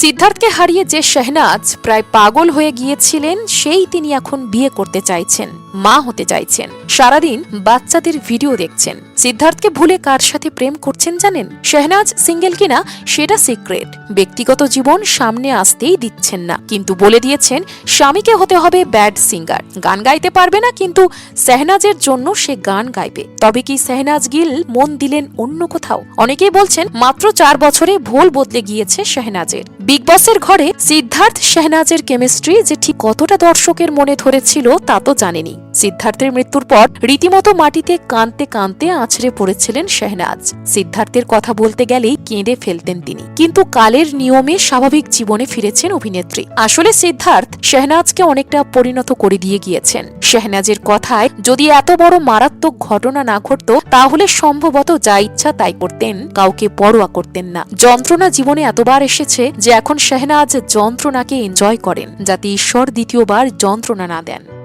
সিদ্ধার্থকে হারিয়ে যে শেহনাজ প্রায় পাগল হয়ে গিয়েছিলেন, সেই তিনি এখন বিয়ে করতে চাইছেন, মা হতে চাইছেন। সারাদিন বাচ্চাদের ভিডিও দেখছেন। সিদ্ধার্থকে ভুলে কার সাথে প্রেম করছেন জানেন? শেহনাজ সিঙ্গেল কিনা, সেটা সিক্রেট। ব্যক্তিগত জীবন সামনে আসতেই দিচ্ছেন না। কিন্তু বলে দিয়েছেন, স্বামীকে হতে হবে ব্যাড সিঙ্গার। গান গাইতে পারবে না, কিন্তু শেহনাজের জন্য সে গান গাইবে। তবে কি শেহনাজ গিল মন দিলেন অন্য কোথাও? অনেকেই বলছেন, মাত্র চার বছরে ভোল বদলে গিয়েছে শেহনাজের। বিগ বসের ঘরে সিদ্ধার্থ শেহনাজের কেমিস্ট্রি যে ঠিক কতটা দর্শকের মনে ধরেছিল তা তো জানেনি। সিদ্ধার্থের মৃত্যুর পর রীতিমতো মাটিতে কাঁদতে কাঁদতে আছড়ে পড়েছিলেন শেহনাজ। সিদ্ধার্থের কথা বলতে গেলেই কেঁদে ফেলতেন তিনি। কিন্তু কালের নিয়মে স্বাভাবিক জীবনে ফিরেছেন অভিনেত্রী। আসলে সিদ্ধার্থ শেহনাজকে অনেকটা পরিণত করে দিয়ে গিয়েছেন। শেহনাজের কথায় যদি এত বড় মারাত্মক ঘটনা না ঘটত, তাহলে সম্ভবত যা ইচ্ছা তাই করতেন, কাউকে পরোয়া করতেন না। যন্ত্রণা জীবনে এতবার এসেছে যে এখন শেহনাজ যন্ত্রণাকে এনজয় করেন, যাতে ঈশ্বর দ্বিতীয়বার যন্ত্রণা না দেন।